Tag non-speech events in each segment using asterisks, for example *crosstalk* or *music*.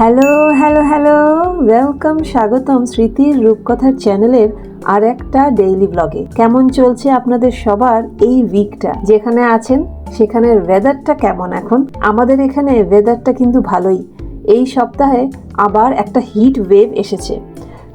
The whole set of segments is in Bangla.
হ্যালো হ্যালো হ্যালো ওয়েলকাম স্বাগতম স্মৃতির রূপকথার চ্যানেলের আর একটা ডেইলি ব্লগে কেমন চলছে আপনাদের সবার এই উইকটা যেখানে আছেন সেখানের ওয়েদারটা কেমন এখন? আমাদের এখানে ওয়েদারটা কিন্তু ভালোই। এই সপ্তাহে আবার একটা হিট ওয়েভ এসেছে।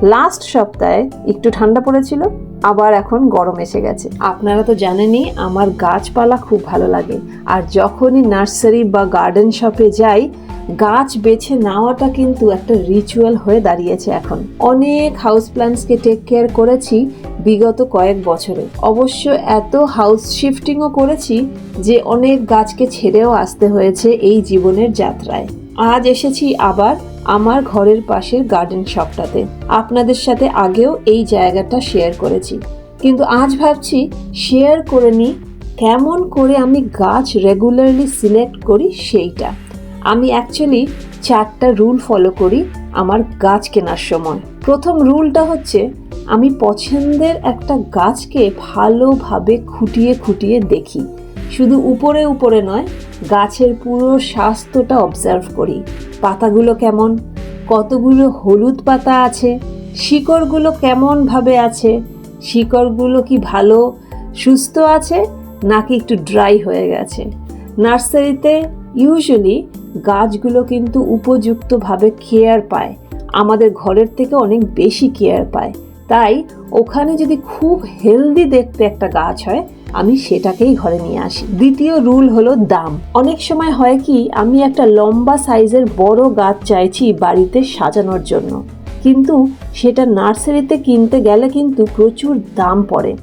লাস্ট সপ্তাহে একটু ঠান্ডা পড়েছিল, আবার এখন গরম এসে গেছে। আপনারা তো জানেনই, আমার গাছপালা খুব ভালো লাগে। আর যখনই নার্সারি বা গার্ডেন শপে যাই গাছ বেছে নেওয়াটা কিন্তু একটা রিচুয়াল হয়ে দাঁড়িয়েছে এখন। অনেক হাউস প্ল্যান্টসকে টেক কেয়ার করেছি বিগত কয়েক বছরে। অবশ্য এত হাউস শিফটিংও করেছি যে অনেক গাছকে ছেড়েও আসতে হয়েছে এই জীবনের যাত্রায়। আজ এসেছি আবার আমার ঘরের পাশের গার্ডেন শপটাতে আপনাদের সাথে আগেও এই জায়গাটা শেয়ার করেছি। কিন্তু আজ ভাবছি শেয়ার করে নিই কেমন করে আমি গাছ রেগুলারলি সিলেক্ট করি সেইটা। আমি অ্যাকচুয়ালি চারটা রুল ফলো করি আমার গাছ কেনার সময়। প্রথম রুলটা হচ্ছে আমি পছন্দের একটা গাছকে ভালোভাবে খুঁটিয়ে খুঁটিয়ে দেখি। শুধু উপরে উপরে নয়, গাছের পুরো স্বাস্থ্যটা অবজার্ভ করি। পাতাগুলো কেমন? কতগুলো হলুদ পাতা আছে? শিকড়গুলো কেমনভাবে আছে? শিকড়গুলো কি ভালো, সুস্থ আছে, নাকি একটু ড্রাই হয়ে গেছে? নার্সারিতে ইউজুয়ালি গাছগুলো কিন্তু উপযুক্তভাবে কেয়ার পায়। আমাদের ঘরের থেকে অনেক বেশি কেয়ার পায়। তাই ওখানে যদি খুব হেলদি দেখতে একটা গাছ হয়, আমি সেটাকেই ঘরে নিয়ে আসি। দ্বিতীয় রুল হলো দাম। অনেক সময় হয় কি, আমি একটা লম্বা সাইজের বড় গাছ চাইছি বাড়িতে সাজানোর জন্য। কিন্তু সেটা নার্সারিতে কিনতে গেলে কিন্তু প্রচুর দাম পড়ে।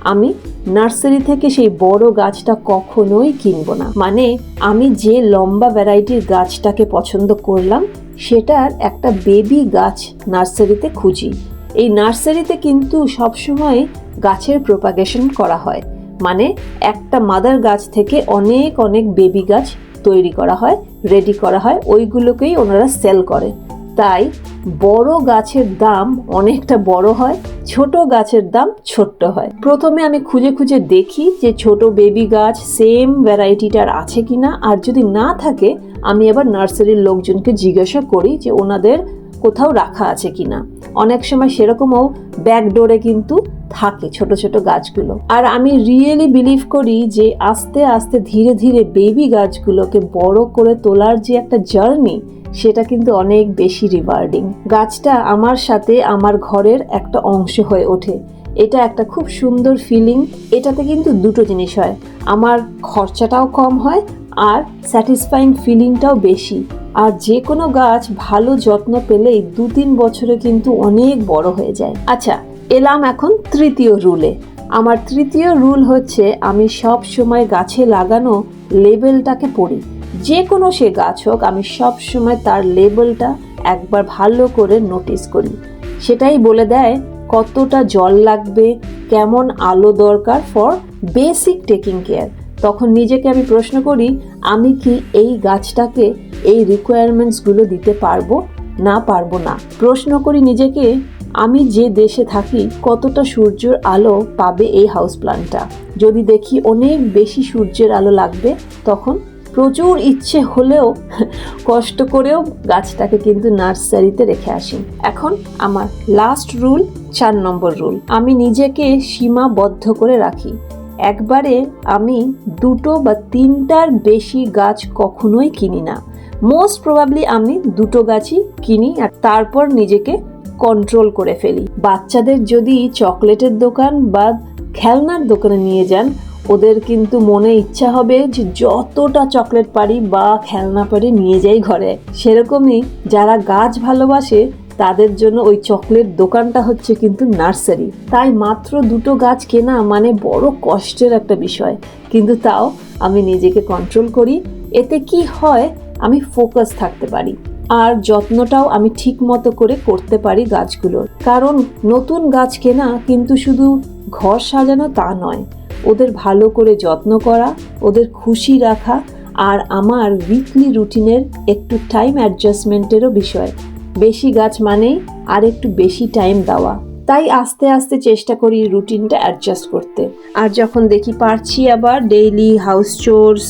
আমি নার্সারি থেকে সেই বড় গাছটা কখনোই কিনবো না। মানে আমি যে লম্বা ভ্যারাইটির গাছটাকে পছন্দ করলাম, সেটার একটা বেবি গাছ নার্সারিতে খুঁজি। এই নার্সারিতে কিন্তু সবসময় গাছের প্রোপাগেশন করা হয়। মানে একটা মাদার গাছ থেকে অনেক অনেক বেবি গাছ তৈরি করা হয় রেডি করা হয়, ওইগুলোকেই ওনারা সেল করে। তাই বড় গাছের দাম অনেকটা বড় হয়, ছোট গাছের দাম ছোট্ট হয়। প্রথমে আমি খুঁজে খুঁজে দেখি যে ছোট বেবি গাছ সেম ভ্যারাইটিটার আছে কিনা, আর যদি না থাকে, আমি আবার নার্সারির লোকজনকে জিজ্ঞাসা করি যে ওনাদের কোথাও রাখা আছে কিনা। অনেক সময় সেরকমও ব্যাকডোরে কিন্তু থাকে ছোট ছোট গাছগুলো। আর আমি রিয়েলি বিলিভ করি যে আস্তে আস্তে ধীরে ধীরে বেবি গাছগুলোকে বড় করে তোলার যে একটা জার্নি সেটা কিন্তু অনেক বেশি রিওয়ার্ডিং গাছটা আমার সাথে আমার ঘরের একটা অংশ হয়ে ওঠে। এটা একটা খুব সুন্দর ফিলিং এটাতে কিন্তু দুটো জিনিস হয়। আমার খরচাটাও কম হয় আর স্যাটিসফাইং ফিলিংটাও বেশি। আর যে কোনো গাছ ভালো যত্ন পেলেই দু তিন বছরে কিন্তু অনেক বড় হয়ে যায়। আচ্ছা এলাম এখন তৃতীয় রুলে। আমার তৃতীয় রুল হচ্ছে আমি সব সময় গাছে লাগানো লেবেলটাকে পড়ি। যে কোনো সে গাছ হোক, আমি সব সময় তার লেবেলটা একবার ভালো করে নোটিস করি। সেটাই বলে দেয় কতটা জল লাগবে, কেমন আলো দরকার ফর বেসিক টেকিং কেয়ার তখন নিজেকে আমি প্রশ্ন করি, আমি কি এই গাছটাকে এই রিকোয়ারমেন্টসগুলো দিতে পারব, না পারব না? প্রশ্ন করি নিজেকে, আমি যে দেশে থাকি, কতটা সূর্যের আলো পাবে এই হাউস প্লান্টটা যদি দেখি অনেক বেশি সূর্যের আলো লাগবে, তখন প্রচুর ইচ্ছে হলেও *laughs* কষ্ট করেও গাছটাকে কিন্তু নার্সারিতে রেখে আসি। এখন আমার লাস্ট রুল চার নম্বর রুল আমি নিজেকে সীমাবদ্ধ করে রাখি। একবারে আমি দুটো বা তিনটার বেশি গাছ কখনোই কিনি না। মোস্ট প্রবাবলি আমি দুটো গাছই কিনি আর তারপর নিজেকে কন্ট্রোল করে ফেলি। বাচ্চাদের যদি চকলেটের দোকান বা খেলনার দোকানে নিয়ে যান, ওদের কিন্তু মনে ইচ্ছা হবে যে যতটা চকলেট পারি বা খেলনা পারি নিয়ে যাই ঘরে। সেরকমই যারা গাছ ভালোবাসে তাদের জন্য ওই চকলেট দোকানটা হচ্ছে কিন্তু নার্সারি। তাই মাত্র দুটো গাছ কেনা মানে বড় কষ্টের একটা বিষয়। কিন্তু তাও আমি নিজেকে কন্ট্রোল করি। এতে কি হয়? আমি ফোকাস থাকতে পারি। আর যত্নটাও আমি ঠিক মতো করে করতে পারি গাছগুলোর। কারণ নতুন গাছ কেনা কিন্তু শুধু ঘর সাজানো তা নয়। ওদের ভালো করে যত্ন করা, ওদের খুশি রাখা আর আমার উইকলি রুটিনের একটু টাইম অ্যাডজাস্টমেন্টেরও বিষয়। বেশি গাছ মানেই আর একটু বেশি টাইম দেওয়া। তাই আস্তে আস্তে চেষ্টা করি রুটিনটা অ্যাডজাস্ট করতে। আর যখন দেখি পারছি আবার ডেইলি হাউস চোর্স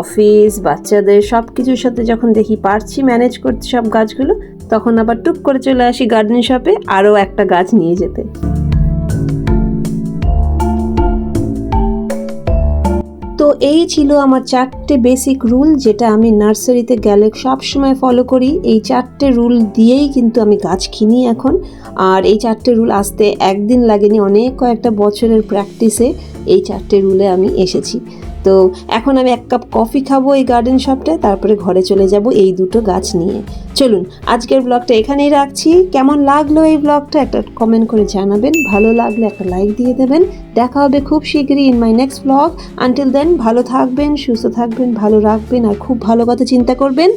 অফিস বাচ্চাদের সব কিছুর সাথে যখন দেখি পারছি ম্যানেজ করতে সব গাছগুলো, তখন আবার টুক করে চলে আসি গার্ডেন শপে আরও একটা গাছ নিয়ে যেতে। এই ছিল আমার চারটে বেসিক রুল যেটা আমি নার্সারিতে গেলে সবসময় ফলো করি। এই চারটে রুল দিয়েই কিন্তু আমি গাছ কিনি এখন। আর এই চারটে রুল আসতে একদিন লাগেনি অনেক কয়েকটা বছরের প্র্যাকটিসে এই চারটে রুলে আমি এসেছি। তো এখন আমি এক কাপ কফি খাব এই গার্ডেন শপটায় তারপরে ঘরে চলে যাব এই দুটো গাছ নিয়ে। চলুন, আজকের ব্লগটা এখানেই রাখছি। কেমন লাগল এই ব্লগটা একটা কমেন্ট করে জানাবেন। ভালো লাগলে একটা লাইক দিয়ে দেবেন। দেখা হবে খুব শীঘ্রই in my next blog until then ভালো থাকবেন, সুস্থ থাকবেন, ভালো রাখবেন, আর খুব ভালো কথা চিন্তা করবেন।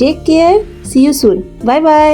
Take care see you soon bye bye